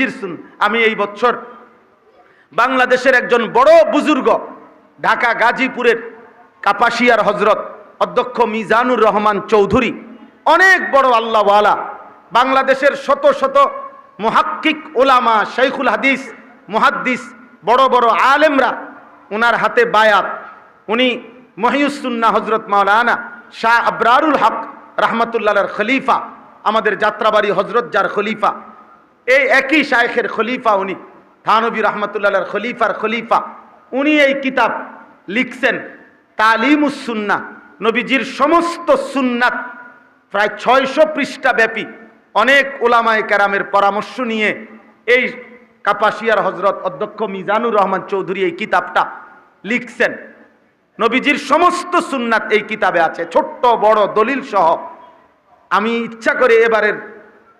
নবীজির সুন আমি এই বছর বাংলাদেশের একজন বড় বুজুর্গ, ঢাকা গাজীপুরের কাপাসিয়ার হজরত অধ্যক্ষ মিজানুর রহমান চৌধুরী, অনেক বড় আল্লাহওয়ালা, বাংলাদেশের শত শত মুহাক্কিক ওলামা শৈখুল হাদিস, মুহাদ্দিস, বড় বড় আলেমরা ওনার হাতে বায়াত। উনি মহিউসুন্না হজরত মাওলানা শাহ আবরারুল হক রহমতুল্লাহর খলিফা, আমাদের যাত্রাবাড়ি হজরত যার খলিফা। এই একই শায়েখের খলিফা উনি, থানবী রহমতুল্লাহর খলিফার খলিফা। উনি এই কিতাব লিখছেন তালিমুসুন্না নবীজির সমস্ত সুন্নাত, প্রায় ছয়শো পৃষ্ঠা ব্যাপী। অনেক ওলামায় কেরামের পরামর্শ নিয়ে এই কাপাসিয়ার হজরত অধ্যক্ষ মিজানুর রহমান চৌধুরী এই কিতাবটা লিখছেন। নবীজির সমস্ত সুন্নাত এই কিতাবে আছে, ছোট্ট, বড়, দলিল সহ। আমি ইচ্ছা করে এবারের,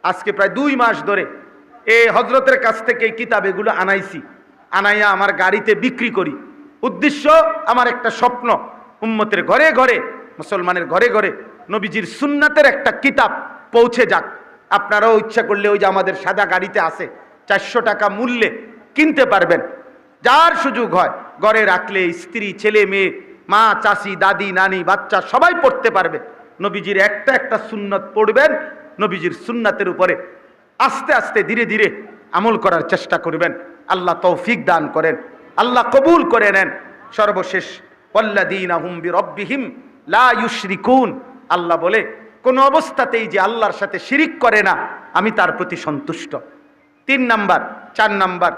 আজকে প্রায় দুই মাস ধরে এই হজরতের কাছ থেকে এই কিতাব এগুলো আনাইছি। আনাইয়া আমার গাড়িতে বিক্রি করি। উদ্দেশ্য, আমার একটা স্বপ্ন, উম্মতের ঘরে ঘরে, মুসলমানের ঘরে ঘরে নবীজির সুন্নাতের একটা কিতাব পৌঁছে যাক। আপনারাও ইচ্ছা করলে ওই যে আমাদের সাদা গাড়িতে আছে, চারশো টাকা মূল্যে কিনতে পারবেন। যার সুযোগ হয়, ঘরে রাখলে স্ত্রী, ছেলে, মেয়ে, মা, চাষি, দাদি, নানি, বাচ্চা সবাই পড়তে পারবে। নবীজির একটা একটা সুন্নত পড়বেন, নবীজির সুন্নাতের উপরে আস্তে আস্তে ধীরে ধীরে আমল করার চেষ্টা করবেন। আল্লাহ তৌফিক দান করেন, আল্লাহ কবুল করে নেন। সর্বশেষ ইউশরিকুন। আল্লাহ বলে, কোন অবস্থাতেই যে আল্লাহর সাথে শিরিক করে না, আমি তার প্রতি সন্তুষ্ট। তিন নাম্বার, চার নাম্বার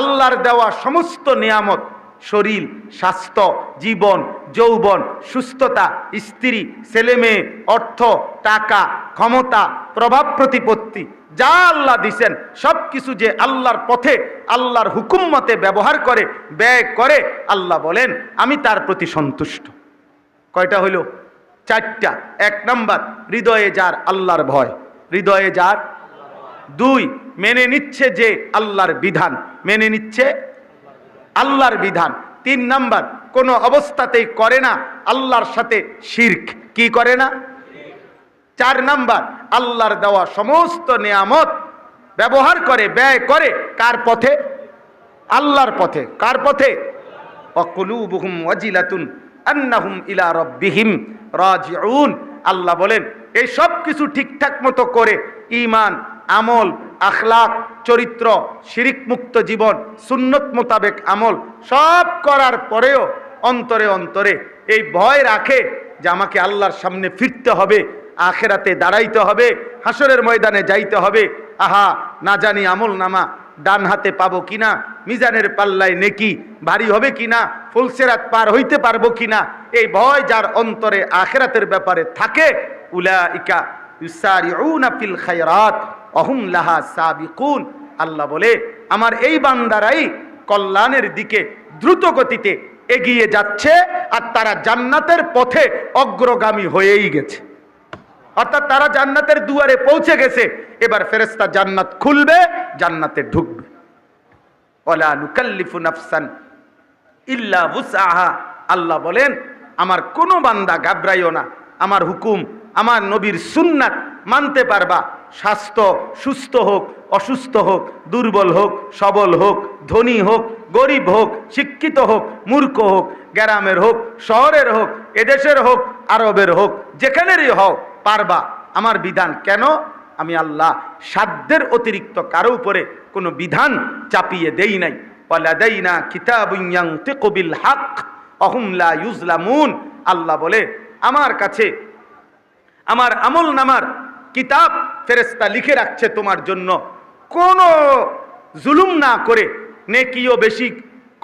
আল্লাহর দেওয়া সমস্ত নিয়ামত শরীর, স্বাস্থ্য, জীবন, যৌবন, সুস্থতা, স্ত্রী, ছেলেমেয়ে, অর্থ, টাকা, ক্ষমতা, প্রভাব প্রতিপত্তি, যা আল্লাহ দিছেন সব কিছু যে আল্লাহর পথে, আল্লাহর হুকুম মতে ব্যবহার করে, ব্যয় করে, আল্লাহ বলেন, আমি তার প্রতি সন্তুষ্ট। কয়টা হইল? চারটা। এক নম্বর, হৃদয়ে যার আল্লাহর ভয়। হৃদয়ে যার? দুই, মেনে নিচ্ছে যে আল্লাহর বিধান। মেনে নিচ্ছে আল্লাহর বিধান। তিন নাম্বার, কোনো অবস্থাতেই করে না আল্লাহর সাথে শির্ক। কি করে না? চার নাম্বার, আল্লাহর দেওয়া সমস্ত নিয়ামত ব্যবহার করে, ব্যয় করে কার পথে? আল্লাহর পথে। কার পথে? অকুলুবুহুম ওয়াজিলাতুন আন্নাহুম ইলা রব্বিহিম রাজিউন। আল্লাহ বলেন, এই সব কিছু ঠিকঠাক মতো করে ঈমান আমল আখলাক চরিত্র শিরিক মুক্ত জীবন, সুন্নত মোতাবেক আমল, সব করার পরেও অন্তরে অন্তরে এই ভয় রাখে যে আমাকে আল্লাহর সামনে ফিরতে হবে, আখেরাতে দাঁড়াইতে হবে হাসরের ময়দানে যাইতে হবে। আহা, না জানি আমল নামা ডান হাতে পাবো কিনা, মিজানের পাল্লায় নেকি ভারী হবে কিনা, ফুলসেরাত পার হইতে পারব কিনা, এই ভয় যার অন্তরে আখেরাতের ব্যাপারে থাকে, উলাইকা ইউসারিউনা ফিল খায়রাত। অহুম লাহা সাবিকুন। আল্লাহ বলে, আমার এই বান্দারাই কল্যাণের দিকে দ্রুত গতিতে এগিয়ে যাচ্ছে আর তারা জান্নাতের পথে অগ্রগামী হয়েই গেছে। অর্থাৎ তারা জান্নাতের দুয়ারে পৌঁছে গেছে, এবার ফেরেস্তা জান্নাত খুলবে, জান্নাতে ঢুকবে। ওলা ইল্লা আল্লাহ বলেন, আমার কোনো বান্দা ঘাবড়াইও না। আমার হুকুম, আমার নবীর সুন্নাত মানতে পারবা। স্বাস্থ্য সুস্থ হোক, অসুস্থ হোক, দুর্বল হোক, সবল হোক, ধনী হোক, গরিব হোক, শিক্ষিত হোক, মূর্খ হোক, গ্রামের হোক, শহরের হোক, এদেশের হোক, আরবের হোক, যেখানেরই হোক পারবা। আমার বিধান কেন? আমি আল্লাহ সাধ্যের অতিরিক্ত কারও উপরে কোনো বিধান চাপিয়ে দেই নাই। ওয়ালাদাইনা কিতাবুন ইয়ানতিকু বিল হক অহুম লা ইউজলামুন। আল্লাহ বলে, আমার কাছে, আমার আমল নামার কিতাব ফেরেস্তা লিখে রাখছে তোমার জন্য। কোনো জুলুম না করে নেকিও বেশি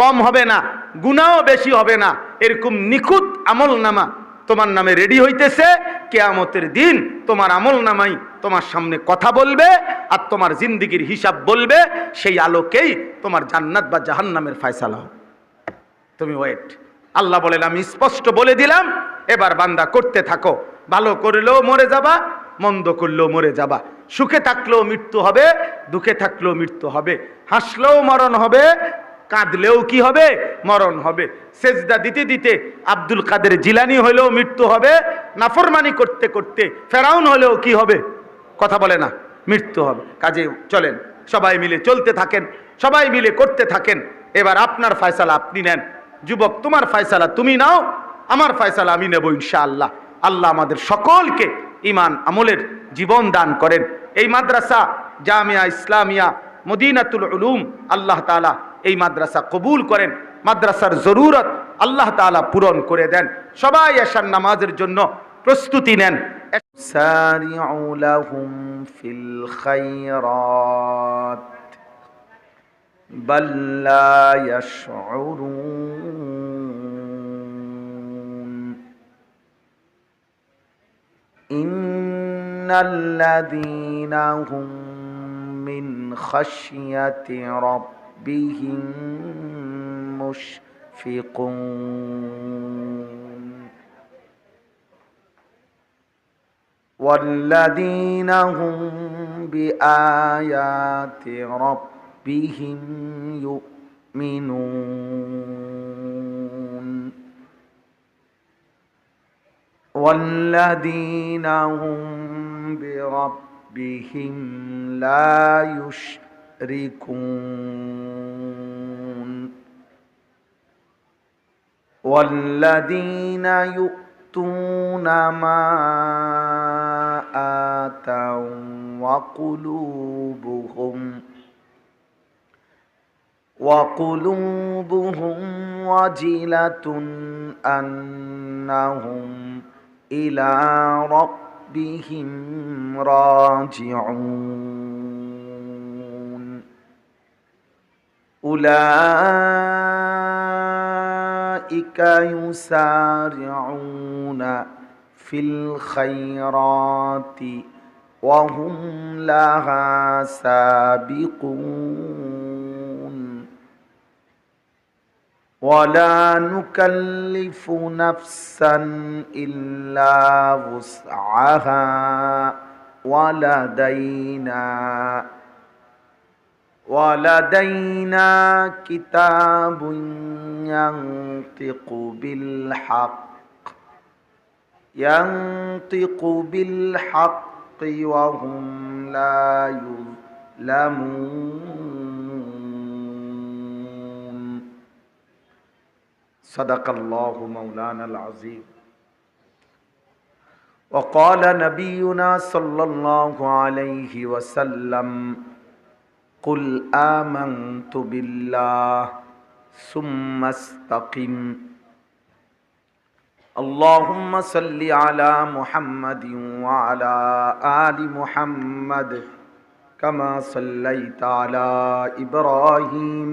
কম হবে না গুনাও বেশি হবে না। এরকম নিখুঁত আমল নামা তোমার নামে রেডি হইতেছে, কেয়ামতের দিন তোমার আমল নামাই তোমার সামনে কথা বলবে আর তোমার জিন্দিগির হিসাব বলবে, সেই আলোকেই তোমার জান্নাত বা জাহান্নামের ফয়সালা হবে। তুমি ওয়েট আল্লাহ বলেন, আমি স্পষ্ট বলে দিলাম, এবার বান্দা করতে থাকো, ভালো করলেও মরে যাবা মন্দ করলেও মরে যাবা। সুখে থাকলেও মৃত্যু হবে, দুঃখে থাকলেও মৃত্যু হবে। হাসলেও মরণ হবে, কাঁদলেও কি হবে? মরণ হবে। সেজদা দিতে দিতে আব্দুল কাদের জিলানি হলেও মৃত্যু হবে, নাফরমানি করতে করতে ফেরাউন হলেও কি হবে? কথা বলে না, মৃত্যু হবে। কাজে চলেন, সবাই মিলে চলতে থাকেন, সবাই মিলে করতে থাকেন। এবার আপনার ফয়সালা আপনি নেন। যুবক, তোমার ফয়সালা তুমি নাও, আমার ফয়সালা আমি নেব ইনশাআল্লাহ। আল্লাহ আমাদের সকলকে ইমান আমলের জীবন দান করেন। এই মাদ্রাসা জামিয়া ইসলামিয়া মদিনাতুল উলুম আল্লাহ তাআলা এই মাদ্রাসা কবুল করেন। মাদ্রাসার জরুরত আল্লাহ তাআলা পূরণ করে দেন। সবাই এশার নামাজের জন্য প্রস্তুতি নেন। সারিউ ان الذين هم من خشيه ربهم مشفقون والذين هم بايات ربهم يؤمنون والذين هم بربهم لا يشركون. والذين يؤتون ما آتوا وقلوبهم وقلوبهم وجلة أنهم إلى ربهم راجعون. أولئك يسارعون في الخيرات وهم لها سابقون. ولا نكلف نفسا إلا وسعها ولدينا ولدينا كتاب ينطق بالحق ينطق بالحق وهم لا يظلمون. صدق الله مولانا العظيم. وقال نبينا صلى الله عليه وسلم قل آمنت بالله ثم استقم. اللهم صل على محمد وعلى آل محمد كما صليت على إبراهيم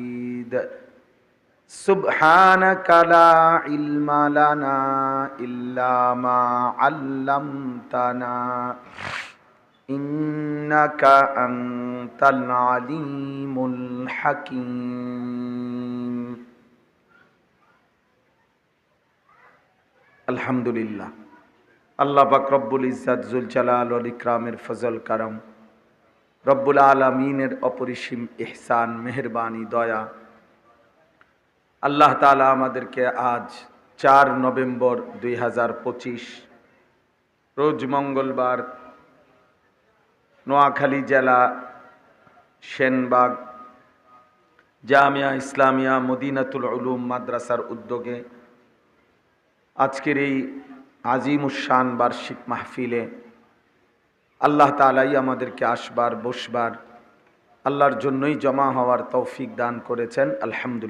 سبحانك لا علم لنا إلا ما علمتنا إنك أنت العليم الحكيم আলহামদুলিল্লাহ আল্লাহ পাক রব্বুল ইজ্জাত জুল জালাল ওয়াল ইকরামের ফজল কারম রব্বুল আলমিনের অপরিসীম ইহসান মেহরবানি দয়া আল্লাহ তালা আমাদেরকে আজ চার নভেম্বর দুই হাজার পঁচিশ, রোজ মঙ্গলবার নোয়াখালী জেলা সেনবাগ জামিয়া ইসলামিয়া মদিনাতুল উলুম মাদ্রাসার উদ্যোগে আজকের এই আজিম উসান বার্ষিক মাহফিলে আল্লাহ তালাই আমাদেরকে আসবার, বসবার, আল্লাহর জন্যই জমা হওয়ার তৌফিক দান করেছেন, আলহামদুলিল্লাহ।